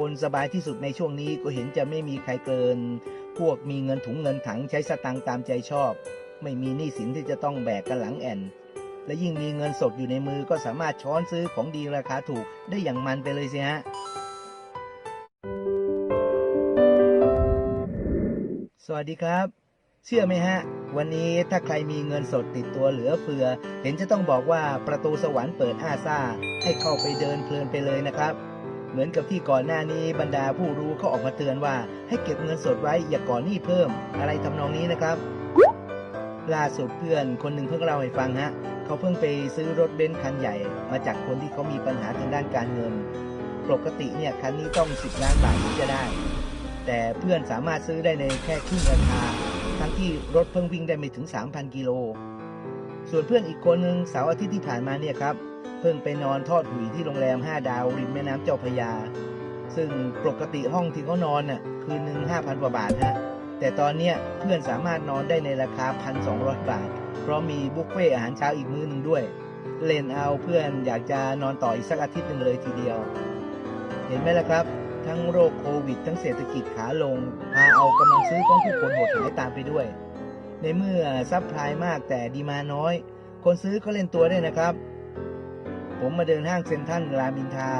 คนสบายที่สุดในช่วงนี้ก็เห็นจะไม่มีใครเกิน พวกมีเงินถุงเงินถังใช้สตังค์ตามใจชอบ ไม่มีหนี้สินที่จะต้องแบกกันหลังแอน และยิ่งมีเงินสดอยู่ในมือก็สามารถช้อนซื้อของดีราคาถูกได้อย่างมันไปเลยสิฮะ สวัสดีครับ เชื่อไหมฮะ วันนี้ถ้าใครมีเงินสดติดตัวเหลือเฟือ เห็นจะต้องบอกว่าประตูสวรรค์เปิดอ้าซ่า ให้เข้าไปเดินเพลินไปเลยนะครับ เหมือนกับที่ก่อนหน้านี้บรรดาผู้รู้เขาออกมาเตือนว่า ให้เก็บเงินสดไว้อย่าก่อหนี้เพิ่ม อะไรทำนองนี้นะครับ ล่าสุดเพื่อนคนหนึ่งเพิ่งเล่าให้ฟังฮะเขาเพิ่งไปซื้อรถเบนซ์คันใหญ่ มาจากคนที่เขามีปัญหาทางด้านการเงิน ปกติเนี่ยคันนี้ต้อง 10 ล้านบาทถึงจะได้ แต่เพื่อนสามารถซื้อได้ในแค่ครึ่งราคาทั้งที่รถเพิ่งวิ่งได้ไม่ถึง 3,000 กิโลส่วนเพื่อนอีกคนหนึ่งเสาร์อาทิตย์ที่ผ่านมาเนี่ยครับ เพิ่งไปนอนทอดหุยที่โรงแรม 5 ดาวริมแม่น้ำเจ้าพยา ซึ่งปกติห้องที่เขานอนน่ะคืนหนึ่ง5,000กว่าบาทฮะแต่ตอนเนี้ยเพื่อนสามารถนอนได้ในราคา 1,200 บาท เพราะมีบุฟเฟ่อาหารเช้าอีกมื้อนึงด้วย เล่นเอาเพื่อนอยากจะนอนต่ออีกสักอาทิตย์หนึ่งเลยทีเดียว เห็นไหมล่ะครับ ทั้งโรคโควิด ทั้งเศรษฐกิจขาลงพาเอากำลังซื้อของผู้คนหดหายตามไปด้วย ในเมื่อซัพพลายมากแต่ดีมาน้อย คนซื้อก็เล่นตัวได้นะครับ ผมมาเดินห้างเซ็นทรัลรามินทา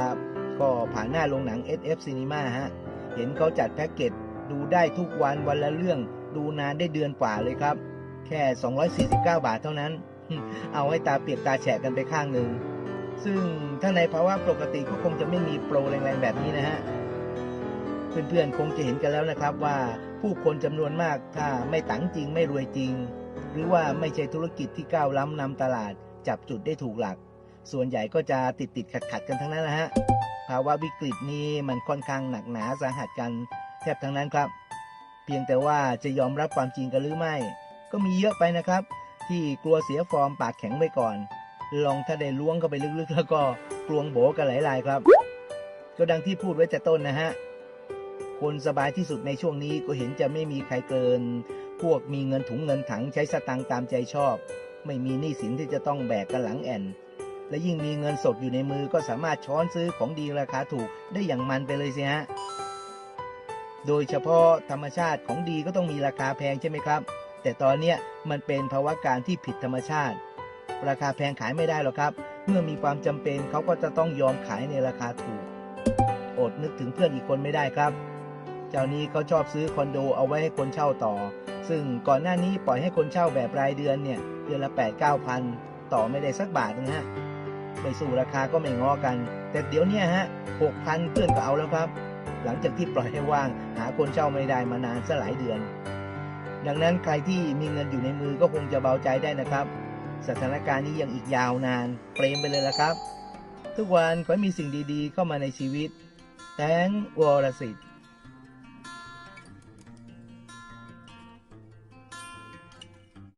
ก็ผ่านหน้าโรงหนัง SF Cinema ฮะ เห็นเขาจัดแพ็กเกจดูได้ทุกวันวันละเรื่อง ดูนานได้เดือนกว่าเลยครับ แค่ 249 บาทเท่านั้น เอาให้ตาเปียกตาแฉะกันไปข้างหนึ่ง ซึ่งถ้าในภาวะปกติก็คงจะไม่มีโปรแรงๆแบบนี้นะฮะ เพื่อนๆคงจะเห็นกันแล้วนะครับว่าผู้คนจำนวนมากถ้าไม่ตังจริงไม่รวยจริง หรือว่าไม่ใช่ธุรกิจที่ก้าวล้ำนำตลาด จับจุดได้ถูกหลัก ส่วนใหญ่ก็จะติดติดขัดขัดกันทั้งนั้นนะฮะภาวะวิกฤตนี้มันค่อนข้างหนักหนาสาหัสกันแทบทั้งนั้นครับ เพียงแต่ว่าจะยอมรับความจริงกันหรือไม่ ก็มีเยอะไปนะครับ ที่กลัวเสียฟอร์มปากแข็งไว้ก่อน ลองถ้าได้ล้วงเข้าไปลึกๆ แล้วก็กลวงโบกันหลายๆครับ ก็ดังที่พูดไว้แต่ต้นนะฮะคนสบายที่สุดในช่วงนี้ก็เห็นจะไม่มีใครเกิน พวกมีเงินถุงเงินถังใช้สตังค์ตามใจชอบ ไม่มีหนี้สินที่จะต้องแบกกันหลังแอน และยิ่งมีเงินสดอยู่ในมือก็สามารถช้อนซื้อของดีราคาถูกได้อย่างมันไปเลยสิฮะ โดยเฉพาะธรรมชาติของดีก็ต้องมีราคาแพงใช่ไหมครับ แต่ตอนเนี้ยมันเป็นภาวะการที่ผิดธรรมชาติ ราคาแพงขายไม่ได้หรอกครับ เมื่อมีความจำเป็นเขาก็จะต้องยอมขายในราคาถูก อดนึกถึงเพื่อนอีกคนไม่ได้ครับเจ้านี้เขาชอบซื้อคอนโดเอาไว้ให้คนเช่าต่อ ซึ่งก่อนหน้านี้ปล่อยให้คนเช่าแบบรายเดือนเนี่ย เดือนละ8 9 0 0พันต่อไม่ได้สักบาทนะฮะ ไม่สู้ราคาก็ไม่งอกัน แต่เดี๋ยวนี้ฮะหกพันเพื่อนก็เอาแล้วครับ หลังจากที่ปล่อยให้ว่าง หาคนเช่าไม่ได้มานานซะหลายเดือน ดังนั้นใครที่มีเงินอยู่ในมือก็คงจะเบาใจได้นะครับ สถานการณ์นี้ยังอีกยาวนานเปรมไปเลยละครับ ทุกวันขอให้มีสิ่งดีๆ เข้ามาในชีวิตแตงวรสิทธิ์